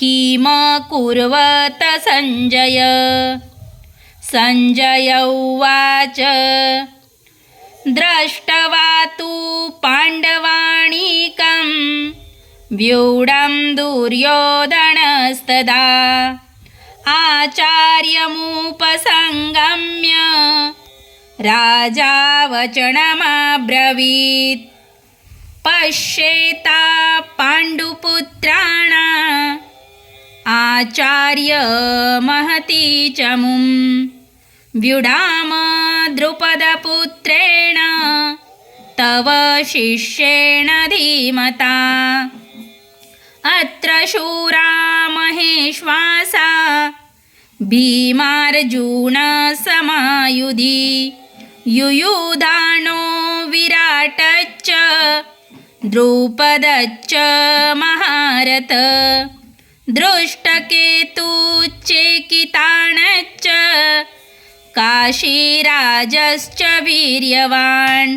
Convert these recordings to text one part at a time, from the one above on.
Kim कुर्वत सञ्जय सञ्जय उवाच द्रष्टवा तु पाण्डवाणीकं व्यूढं दुर्योधनस्तदा। आचार्यमुपसङ्गम्य राजा वचनमब्रवीत् पश्येता पाण्डुपुत्राणा आचार्य महती चमुं। मुं द्रुपदपुत्रेण तव शिष्येण धीमता। अत्र शूरा महेश्वासा भीमार्जुनसमायुधि युयुधानो विराटच्च द्रुपदच्च महारथ। दृष्टकेतुश्चेकितानश्च काशीराजश्च वीर्यवान्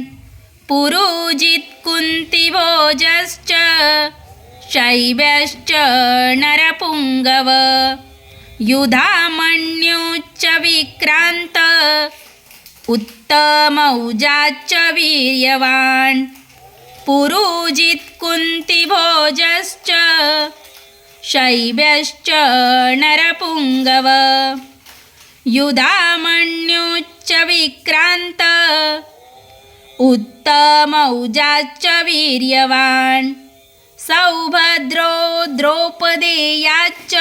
पुरुजित्कुन्तिभोजश्च शैवश्च नरपुङ्गव युधामन्युच्च विक्रान्त उत्तमौजाच्च वीर्यवान् पुरुजित्कुन्तिभोजश्च शैब्यश्च नरपुङ्गव। युधामन्युच्च विक्रान्त। उत्तमौजाच्च वीर्यवान्। सौभद्रो द्रौपदेयाच्च।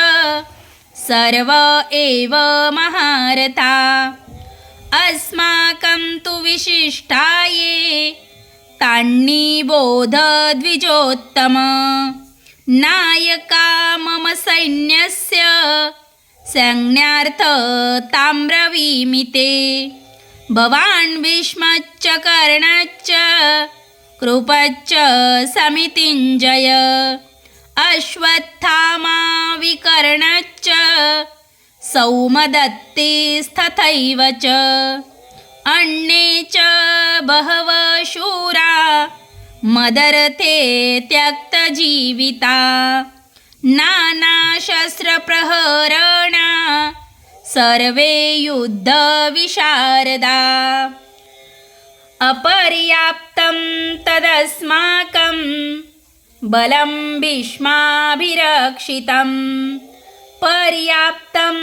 सर्व एव महारथा। अस्माकं तु विशिष्टाये। तान्निबोध द्विजोत्तम। नायका मम सैन्यस्य सैन्यार्थ ताम्रवीमिते भवान् भीष्मच्च कर्णच्च कृपच्च समितिञ्जय अश्वत्थामाविकर्णच्च सौमदत्तेस्तथैव च। अन्ये च बहवः शूरा मदरथे त्यक्तजीविता नानाशस्त्रप्रहरणा सर्वे युद्धविशारदा अपर्याप्तं तदस्माकं बलं भीष्माभिरक्षितं पर्याप्तं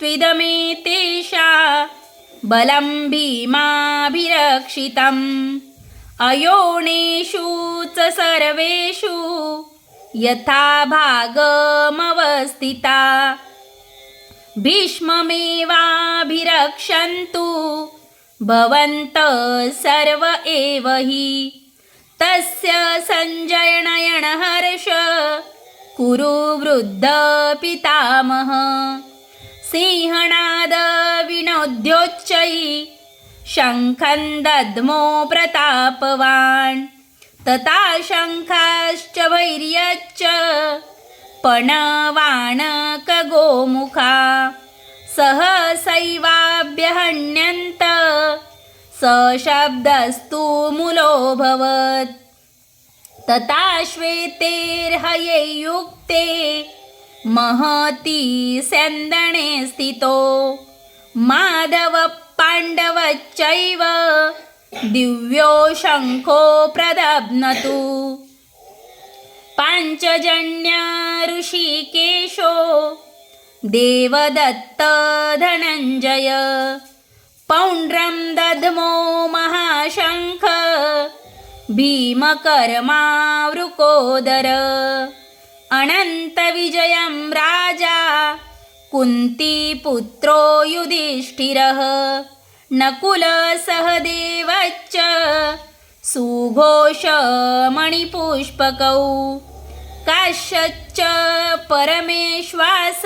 त्विदमेतेषा बलं भीमाभिरक्षितम्। अयोनेषु च सर्वेषु यथा भागमवस्थिता। भीष्ममेवाभिरक्षन्तु भवन्तः सर्व एव हि। तस्य सञ्जयनयनहर्ष कुरु वृद्धपितामह सिंहणाद विनोद्योच्चैः शङ्खं दद्मो प्रतापवान् तथा शङ्खाश्च वैर्यच्च पणवाणकगोमुखा सहसैवाभ्यहण्यन्त सशब्दस्तु मुलोऽभवत्। तथा श्वेतेर्हये युक्ते महती स्यन्दणे स्थितो। माधव पाण्डवच्चैव दिव्यो शङ्खो प्रदब्नतु। पाञ्चजन्य ऋषिकेशो देवदत्त धनञ्जय पौण्ड्रं दध्मो महाशङ्ख भीमकर्मावृकोदर अनन्तविजयं राजा कुन्तीपुत्रो युधिष्ठिरः नकुलसहदेवच्च सुघोषमणिपुष्पकौ काश्यच्च परमेश्वास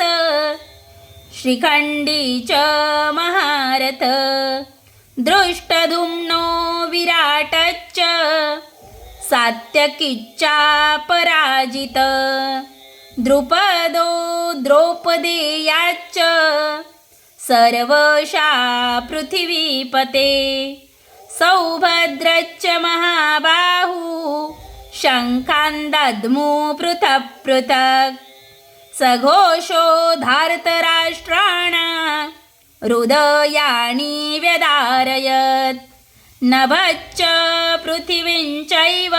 श्रीखण्डी च महारथ। दृष्टधुम्नो विराटच्च सात्यकिच्चापराजित। द्रुपदो द्रौपदेयाच्च सर्वशा पृथिवीपते। सौभद्रच्च महाबाहू शङ्खान् दद्मु पृथक् पृथक्। सघोषो धार्तराष्ट्राणा हृदयाणि व्यदारयत्। नभच्च पृथिवीञ्चैव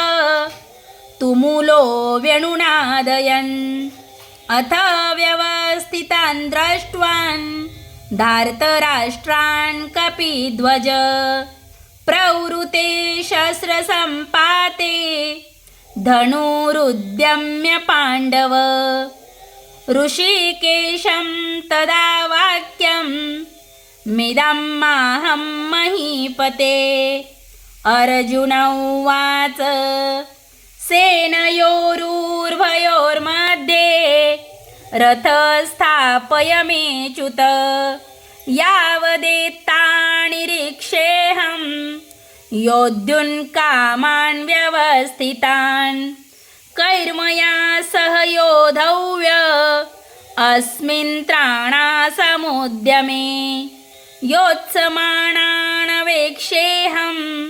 तुमुलो व्यणुनादयन् अथ व्यवस्थितान् दृष्ट्वान् धार्तराष्ट्रान् कपिध्वज। प्रवृते शस्त्रसम्पाते। धनुरुद्यम्य पाण्डव। ऋषिकेशं तदा वाक्यं मिदं माहं महीपते। अर्जुन उवाच। रथस्थापय मेच्युत यावदेत्तानिरीक्षेऽहं योद्धुन् कामान् व्यवस्थितान्। कैर्मया सह योधव्य अस्मिन् त्राणासमुद्यमे। योत्समानानवेक्षेऽहं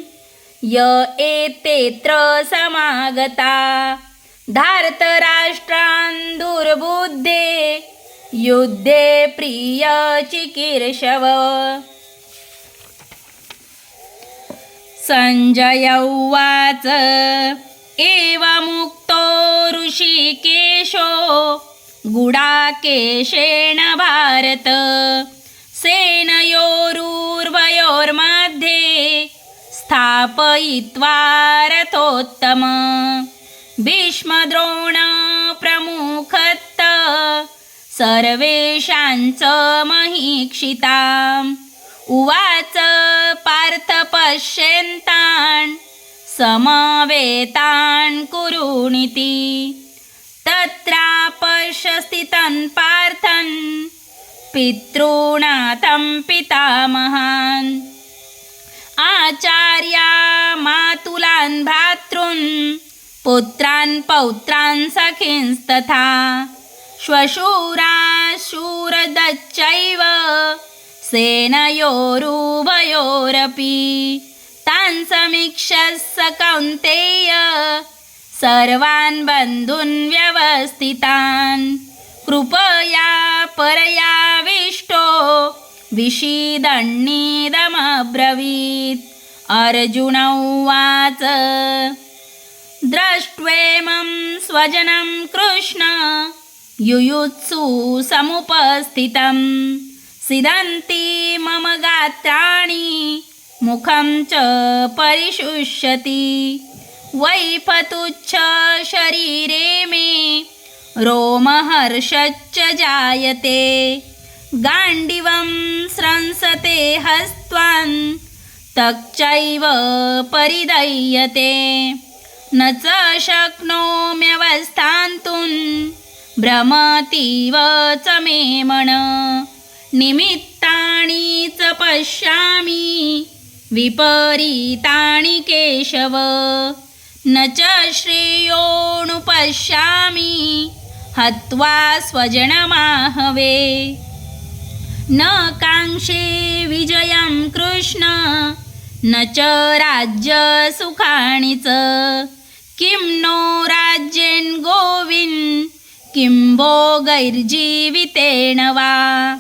य एतेऽत्र समागता। धार्तराष्ट्रान् दुर्बुद्धे युद्धे प्रियचिकीर्षव सञ्जय उवाच एवमुक्तो ऋषिकेशो गुडाकेशेण भारत. सेनयोरुर्वयोर्मध्ये स्थापयित्वा रथोत्तम. भीष्मद्रोणप्रमुखत्त सर्वेषां च महीक्षिताम् उवाच पार्थ पश्यन्तान् समवेतान् कुरुनिति तत्रापश्यस्थितन् पार्थन् पितॄणाथं पितामहान्. आचार्या मातुलान् भ्रातॄन् पुत्रान् पौत्रान् सखींस्तथा। श्वशूराशूरदच्चैव सेनयोरुभयोरपि। तान् समीक्षः स कौन्तेय सर्वान् बन्धून् व्यवस्थितान्। कृपया परयाविष्टो विषीदण्णीदमब्रवीत्। अर्जुन उवाच। द्रष्ट्वेमं स्वजनं कृष्ण युयुत्सु समुपस्थितं। सिदन्ति मम गात्राणि मुखं च परिशुष्यति। वैफतुच्छ शरीरे मे रोमहर्षच्च जायते। गाण्डिवं स्रंसते हस्त्वान् तच्चैव परिदह्यते। न च शक्नोम्यवस्थान्तुन् भ्रमतीव च मे मन निमित्तानि च पश्यामि विपरीतानि केशव। न च श्रेयोऽनुपश्यामि हत्वा स्वजनमाहवे। न काङ्क्षे विजयं कृष्ण न च राज्यसुखाणि च। किं नो राज्येन् गोविन्? किं भोगैर्जीवितेन वा?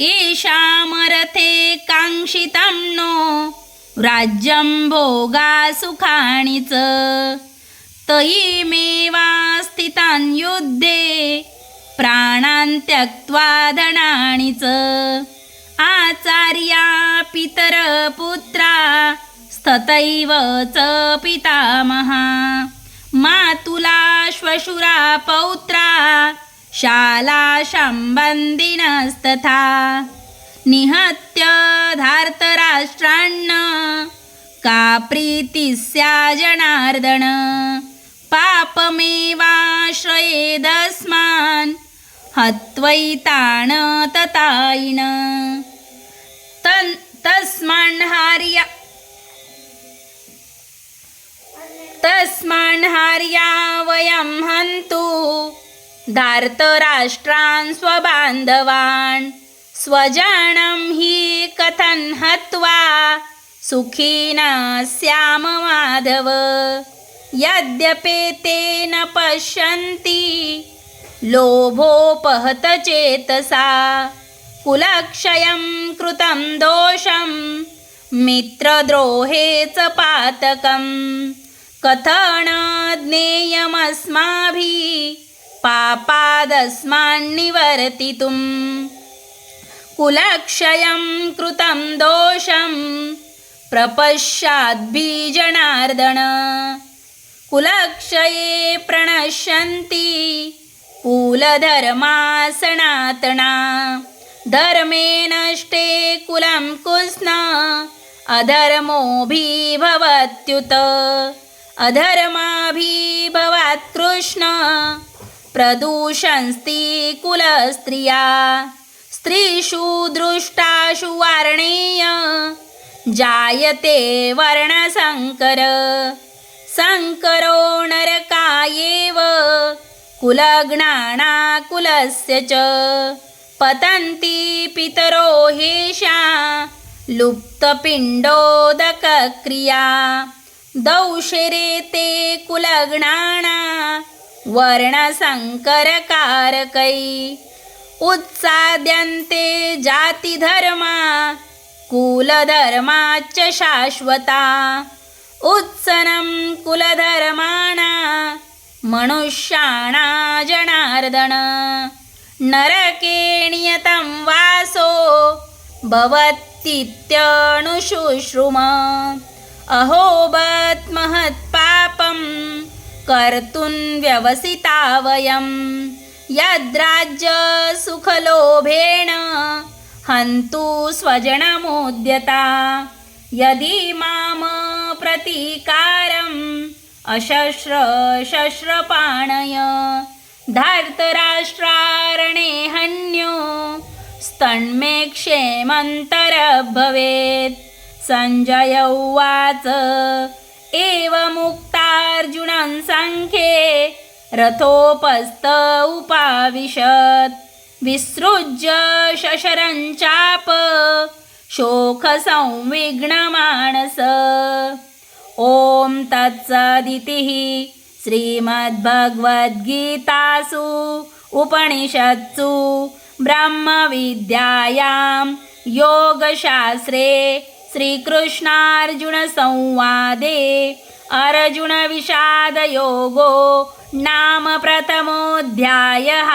ईशामरथे काङ्क्षितं नो। राज्यं भोगासुखाणि च। तयिमेवा स्थितान् युद्धे प्राणान् त्यक्त्वा धनानि च। आचार्या पितरपुत्रा स्ततैव च पितामहा मातुला श्वशुरा पौत्रा शाला शम्बन्दिनस्तथा। निहत्य धार्तराष्ट्रान्न का प्रीतिस्या जनार्दन पापमेवाश्रयेदस्मान् हत्वैताण ततायिन तन् तस्मान्हार्या तस्मान्हार्या वयं हन्तु। धार्तराष्ट्रान् स्वबान्धवान्। स्वजानं हि कथं हत्वा सुखिनः स्याम माधव। यद्यपेते न पश्यन्ति लोभोपहत चेतसा। कुलक्षयं कृतं दोषं मित्रद्रोहे च पातकम्। कथन पापादस्मान्निवर्तितुं पापादस्मान्निवर्तितुम् कुलक्षयं कृतं दोषं प्रपश्चाद्भिजनार्दन कुलक्षये प्रणश्यन्ति कुलधर्मा सनातना। धर्मे नष्टे कुलं कुस्न अधर्मोऽभिभवत्युत अधर्माभिभवात् कृष्ण प्रदूषन्स्ति कुलस्त्रिया। स्त्रीषु दृष्टाशु वार्णेय। जायते वर्णशङ्कर सङ्करो नरकायेव। कुलज्ञाना कुलस्य च। पतन्ति पितरो हेषा। लुप्तपिण्डोदकक्रिया। दौशरे ते कुलग्णाणा वर्णसङ्करकारकै उत्साद्यन्ते जातिधर्मा कुलधर्माच्च शाश्वता. उत्सनं कुलधर्माणा मनुष्याणा जनार्दन. नरके नियतं वासो भवतीत्यनुशुश्रुम अहोबत् महत्पापं कर्तुं व्यवसिता वयं। यद्राज्यसुखलोभेण हन्तु स्वजनमुद्यता। यदि माम प्रतीकारम् अशस्र शस्त्रपाणय धार्तराष्ट्रारणे हन्यो स्तन्मे क्षेमन्तरभवेत् सञ्जय उवाच एवमुक्तार्जुनं सङ्ख्ये रथोपस्त उपाविशत् विसृज्य शशरं चाप। शोकसंविघ्नमानस। ॐ तत्सदितिः श्रीमद्भगवद्गीतासु उपनिषत्सु ब्रह्मविद्यायां योगशास्त्रे श्रीकृष्णार्जुनसंवादे अर्जुनविषादयोगो नाम प्रथमोऽध्यायः